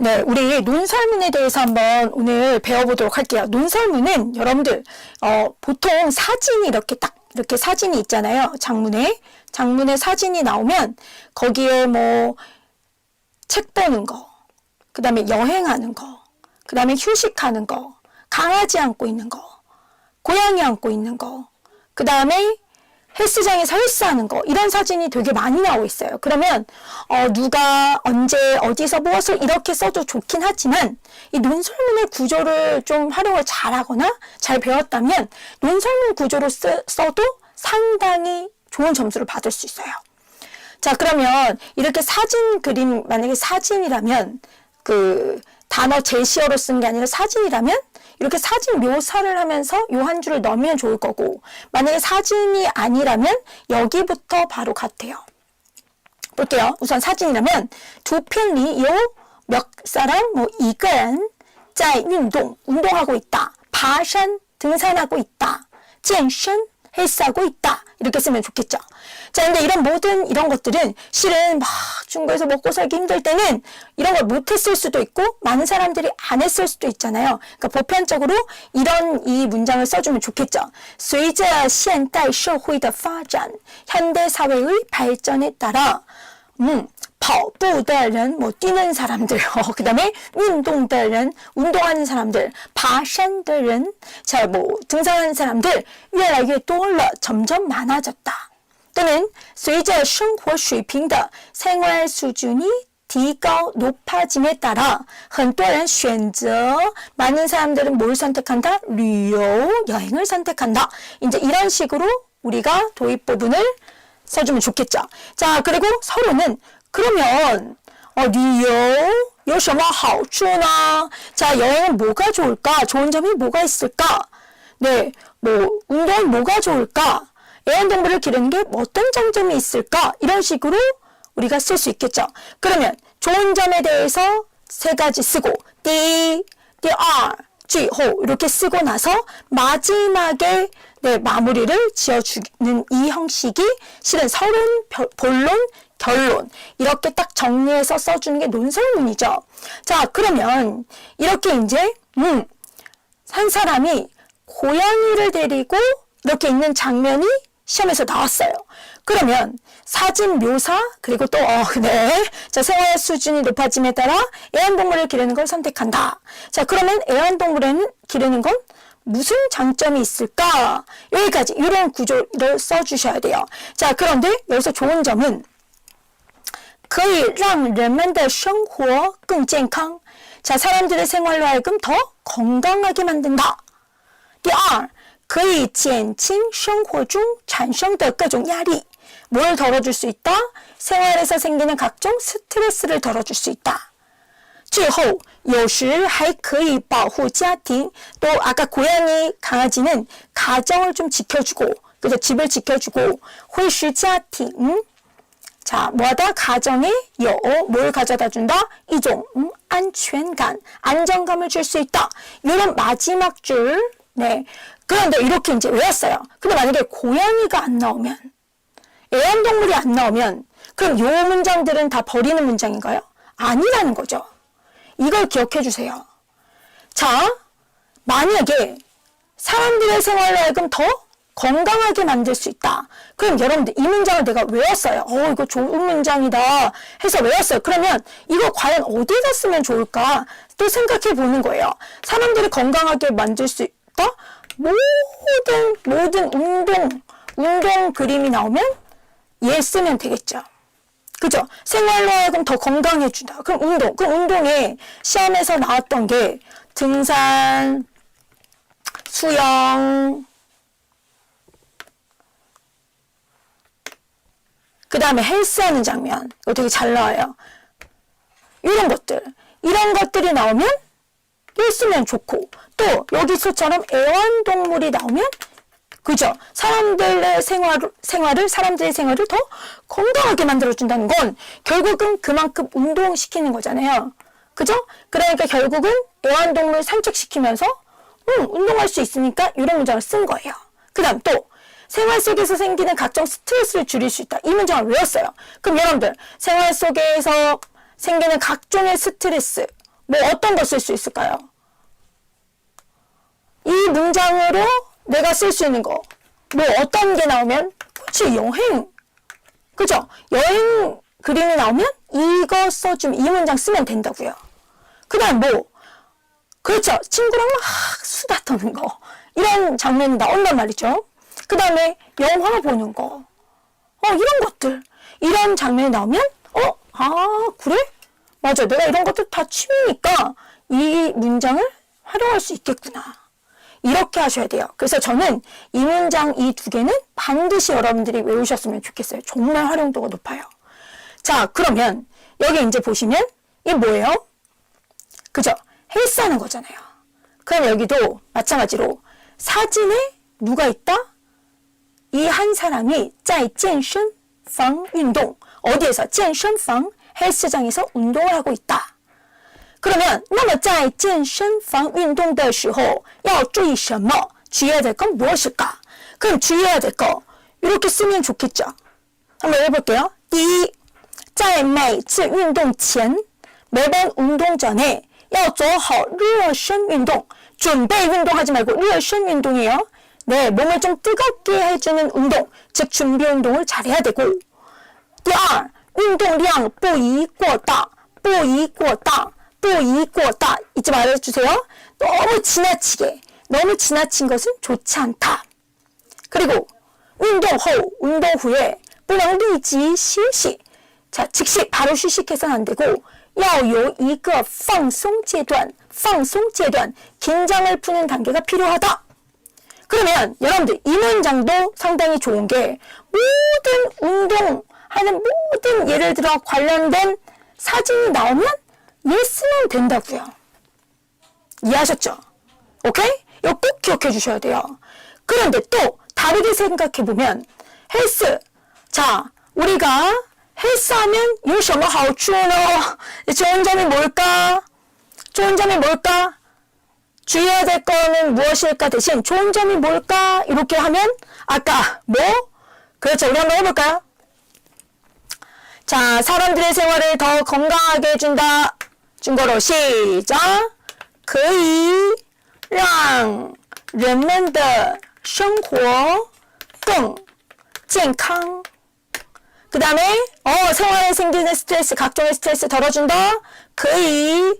네, 우리 논설문에 대해서 한번 오늘 배워보도록 할게요. 논설문은 여러분들 어, 보통 사진이 이렇게 딱 이렇게 사진이 있잖아요. 장문에 장문에 사진이 나오면 거기에 뭐 책 보는 거, 그 다음에 여행하는 거, 그 다음에 휴식하는 거, 강아지 안고 있는 거, 고양이 안고 있는 거, 그 다음에 헬스장에서 헬스하는 거 이런 사진이 되게 많이 나오고 있어요. 그러면 어, 누가 언제 어디서 무엇을 이렇게 써도 좋긴 하지만 이 논설문의 구조를 좀 활용을 잘하거나 잘 배웠다면 논설문 구조로 쓰, 써도 상당히 좋은 점수를 받을 수 있어요. 자, 그러면 이렇게 사진 그림, 만약에 사진이라면 그 단어 제시어로 쓴 게 아니라 사진이라면 이렇게 사진 묘사를 하면서 요 한 줄을 넣으면 좋을 거고 만약에 사진이 아니라면 여기부터 바로 같아요. 볼게요. 우선 사진이라면 두 편리 요몇 사람 뭐 이건 짜 운동 운동하고 있다. 바산 등산하고 있다. 健身 헬스하고 있다. 이렇게 쓰면 좋겠죠. 자, 근데 이런 모든 이런 것들은 실은 막 중국에서 먹고 살기 힘들 때는 이런 걸 못했을 수도 있고 많은 사람들이 안 했을 수도 있잖아요. 그러니까 보편적으로 이런 이 문장을 써주면 좋겠죠. 随着现代社会的发展, 현대 사회의 발전에 따라 음, 跑步的人, 뭐 뛰는 사람들, 어, 그 다음에 运动的人, 운동하는 사람들, 爬山的人, 자, 뭐 등산하는 사람들 越来越多了, 점점 많아졌다. 또는 随着生活水平的 생활 수준이 提高 높아짐에 따라 很多人选择 많은 사람들은 뭘 선택한다? 旅游 여행을 선택한다. 이제 이런 식으로 우리가 도입 부분을 써주면 좋겠죠. 자, 그리고 서로는 그러면 어디요? 요셔마 하우추나 자 여행은 뭐가 좋을까? 좋은 점이 뭐가 있을까? 네, 뭐 운동은 뭐가 좋을까? 애완동물을 기르는 게 어떤 장점이 있을까? 이런 식으로 우리가 쓸 수 있겠죠. 그러면 좋은 점에 대해서 세 가지 쓰고 D, D, R, G, 호 이렇게 쓰고 나서 마지막에 네, 마무리를 지어주는 이 형식이 실은 서론, 본론, 결론 이렇게 딱 정리해서 써주는 게 논설문이죠. 자 그러면 이렇게 이제 음, 한 사람이 고양이를 데리고 이렇게 있는 장면이 시험에서 나왔어요. 그러면 사진 묘사 그리고 또 어, 네. 자, 생활 수준이 높아짐에 따라 애완동물을 기르는 걸 선택한다. 자, 그러면 애완동물에는 기르는 건 무슨 장점이 있을까? 여기까지 이런 구조를 써 주셔야 돼요. 자, 그런데 여기서 좋은 점은 可以让人们的生活更健康. 자, 사람들의 생활로 하여금 더 건강하게 만든다. 第二,可以减轻生活中产生的各种压力. 뭘 덜어줄 수 있다? 생활에서 생기는 각종 스트레스를 덜어줄 수 있다. 最后有时还可以保护家庭. 또 아까 고양이, 강아지는 가정을 좀 지켜주고, 그래서 집을 지켜주고, 会使家庭 자, 뭐하다? 가정에 여, 뭘 가져다 준다? 이종, 음, 안全感, 안정감을 줄 수 있다. 이런 마지막 줄, 네. 그런데 이렇게 이제 외웠어요. 근데 만약에 고양이가 안 나오면, 애완동물이 안 나오면, 그럼 요 문장들은 다 버리는 문장인가요? 아니라는 거죠. 이걸 기억해 주세요. 자, 만약에 사람들의 생활로 하여금 더 건강하게 만들 수 있다. 그럼 여러분들 이 문장을 내가 외웠어요. 어, 이거 좋은 문장이다. 해서 외웠어요. 그러면 이거 과연 어디다 쓰면 좋을까? 또 생각해 보는 거예요. 사람들을 건강하게 만들 수 있다? 모든, 모든 운동, 운동 그림이 나오면 얘 쓰면 되겠죠. 그죠? 생활로 하여금 더 건강해준다. 그럼 운동. 그럼 운동에 시험에서 나왔던 게 등산, 수영, 그 다음에 헬스하는 장면. 이거 되게 잘 나와요. 이런 것들. 이런 것들이 나오면 쓰면 좋고 또 여기서처럼 애완동물이 나오면 그죠? 사람들의 생활, 생활을, 사람들의 생활을 더 건강하게 만들어준다는 건 결국은 그만큼 운동시키는 거잖아요. 그죠? 그러니까 결국은 애완동물 산책시키면서 음, 운동할 수 있으니까 이런 문장을 쓴 거예요. 그 다음 또 생활 속에서 생기는 각종 스트레스를 줄일 수 있다. 이 문장을 외웠어요. 그럼 여러분들 생활 속에서 생기는 각종의 스트레스 뭐 어떤 거 쓸 수 있을까요? 이 문장으로 내가 쓸 수 있는 거. 뭐 어떤 게 나오면? 그치, 여행. 그죠? 여행 그림이 나오면 이거 써주면 이 문장 쓰면 된다고요. 그 다음 뭐? 그렇죠. 친구랑 막 수다 떠는 거. 이런 장면이 나온단 말이죠. 그 다음에 영화 보는 거. 어, 이런 것들. 이런 장면이 나오면, 어, 아, 그래? 맞아. 내가 이런 것들 다 취미니까 이 문장을 활용할 수 있겠구나. 이렇게 하셔야 돼요. 그래서 저는 이 문장 이 두 개는 반드시 여러분들이 외우셨으면 좋겠어요. 정말 활용도가 높아요. 자, 그러면 여기 이제 보시면 이게 뭐예요? 그죠? 헬스하는 거잖아요. 그럼 여기도 마찬가지로 사진에 누가 있다? 이 한 사람이 在健身房运动 어디에서 健身房 헬스장에서 운동을 하고 있다. 그러면 那么在健身房运动的时候要注意什么? 주의해야 될 건 무엇일까? 그럼 주의해야 될 거 이렇게 쓰면 좋겠죠. 한번 해볼게요. 第一，在每次运动前 매번 운동 전에 要做好热身运动. 준비 운동하지 말고 热身 운동이에요. 네, 몸을 좀 뜨겁게 해주는 운동, 즉 준비 운동을 잘해야 되고. 第二，运动量不宜过大，不宜过大，不宜过大 잊지 말아주세요. 너무 지나치게, 너무 지나친 것은 좋지 않다. 그리고 운동 후, 운동 후에 不能立即休息. 자, 즉시 바로 휴식해서는 안 되고 要有一个放松阶段,放松阶段, 긴장을 푸는 단계가 필요하다. 그러면 여러분들 이 문장도 상당히 좋은 게 모든 운동하는 모든 예를 들어 관련된 사진이 나오면 예스면 된다고요. 이해하셨죠? 오케이? 이거 꼭 기억해 주셔야 돼요. 그런데 또 다르게 생각해 보면 헬스 자 우리가 헬스하면 you should 좋은 점이 뭘까? 좋은 점이 뭘까? 주의해야 될 거는 무엇일까 대신 좋은 점이 뭘까? 이렇게 하면 아까 뭐? 그렇죠. 우리 한번 해볼까요? 자, 사람들의 생활을 더 건강하게 해준다. 중국어로 시작. 可以让人们的生活更健康. 그 다음에 어 생활에 생기는 스트레스 각종의 스트레스 덜어준다. 可以